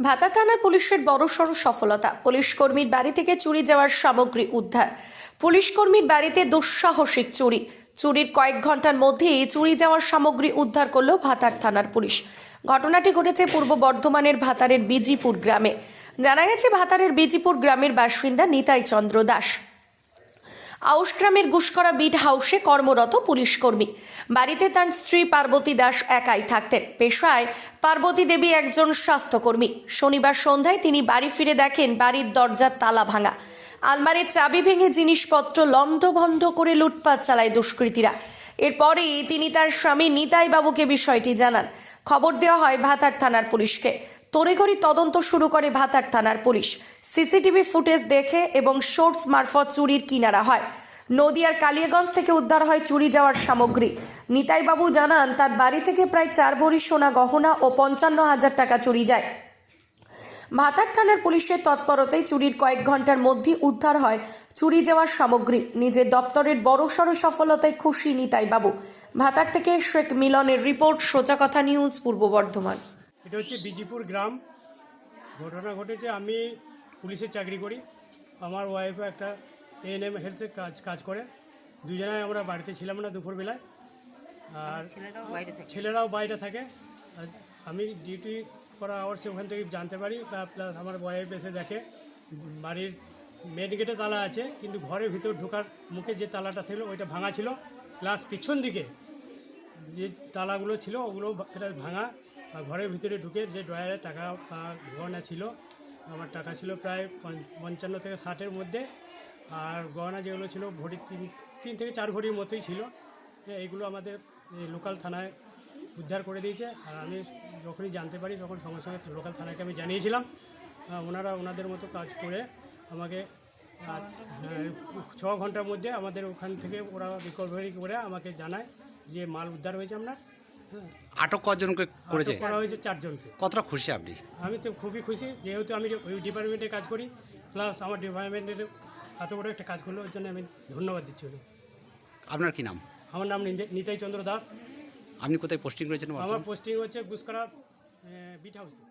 ভাতা থানার পুলিশের বড়সড় সফলতা। পুলিশ কর্মীর বাড়ি থেকে চুরি যাওয়ার সামগ্রী উদ্ধার। পুলিশ কর্মীর বাড়িতে দুঃসাহসিক চুরি। চুরির কয়েক ঘণ্টার মধ্যেই চুরি যাওয়ার সামগ্রী উদ্ধার করল ভাতার থানার পুলিশ। ঘটনাটি ঘটেছে পূর্ব বর্ধমানের ভাতারের বিজিপুর গ্রামে। জানা গেছে, ভাতারের বিজিপুর গ্রামের বাসিন্দা নিতাই চন্দ্র দাস। আউশ গ্রামের গুসকরা বিট হাউসে কর্মরত পুলিশ কর্মী। বাড়িতে তার স্ত্রী পার্বতী দাস একাই থাকতেন। পেশায় পার্বতী দেবী একজন স্বাস্থ্যকর্মী। শনিবার সন্ধ্যায় তিনি বাড়ি ফিরে দেখেন বাড়ির দরজার তালা ভাঙা। আলমারির চাবি ভেঙে জিনিসপত্র লণ্ডভণ্ড করে লুটপাট চালায় দুষ্কৃতীরা। এরপরেই তিনি তার স্বামী নিতাই বাবুকে বিষয়টি জানান। খবর দেওয়া হয় ভাতার থানার পুলিশকে। তড়িঘড়ি তদন্ত শুরু করে ভাতার থানার পুলিশ। সিসিটিভি ফুটেজ দেখে এবং শোর্টস মারফত চুরির কিনারা হয়। নদিয়ার কালিয়াগঞ্জ থেকে উদ্ধার হয় চুরি যাওয়ার সামগ্রী। নিতাইবাবু জানান, তার বাড়ি থেকে প্রায় চার ভরি সোনা গহনা ও পঞ্চান্ন হাজার টাকা চুরি যায়। ভাতার থানার পুলিশের তৎপরতায় চুরির কয়েক ঘণ্টার মধ্যে উদ্ধার হয় চুরি যাওয়ার সামগ্রী। নিজের দপ্তরের বড়সড় সফলতায় খুশি নিতাই বাবু ভাতার থেকে শেখ মিলনের রিপোর্ট, সোজা কথা নিউজ, পূর্ব বর্ধমান। এটা হচ্ছে বিজিপুর গ্রাম। ঘটনা ঘটেছে আমি পুলিশের চাকরি করি। আমার ওয়াইফও একটা এএনএম হেলথে কাজ কাজ করে। দুজনাই আমরা বাড়িতে ছিলাম না দুপুরবেলায়। আর ছেলেরাও বাইরে থাকে। আর আমি ডিউটি করা আওয়ার্সে ওখান থেকে জানতে পারি প্লাস আমার ওয়াইফ এসে দেখে বাড়ির মেন গেটে তালা আছে কিন্তু ঘরের ভিতর ঢোকার মুখে যে তালাটা ছিল ওইটা ভাঙা ছিল। প্লাস পিছন দিকে যে তালাগুলো ছিল ওগুলো সেটা ভাঙা। আর ঘরের ভিতরে ঢুকে যে ড্রয়ারে টাকা বা গহনা ছিল, আমার টাকা ছিল প্রায় পঞ্চান্ন থেকে ষাটের মধ্যে। আর গহনা যেগুলো ছিল ভরি তিন তিন থেকে চার ভরির মতোই ছিল। এইগুলো আমাদের লোকাল থানায় উদ্ধার করে দিয়েছে। আর আমি যখনই জানতে পারি, তখন সঙ্গে সঙ্গে লোকাল থানাকে আমি জানিয়েছিলাম। ওনারা ওনাদের মতো কাজ করে আমাকে ছ ঘণ্টার মধ্যে আমাদের ওখান থেকে ওরা রিকভারি করে আমাকে জানায় যে মাল উদ্ধার হয়েছে আপনার। আটক কজনকে করেছে? করা হয়েছে চারজনকে। কতটা খুশি আপনি? আমি তো খুবই খুশি যেহেতু আমি ওই ডিপার্টমেন্টে কাজ করি প্লাস আমার ডিপার্টমেন্টের এত বড় একটা কাজ করল ওর জন্য আমি ধন্যবাদ দিচ্ছি। আপনার কি নাম? আমার নাম নিতাই- নিতাই চন্দ্র দাস। আপনি কোথায় পোস্টিং করেছেন আমার পোস্টিং হচ্ছে গুসকরা বিট হাউসে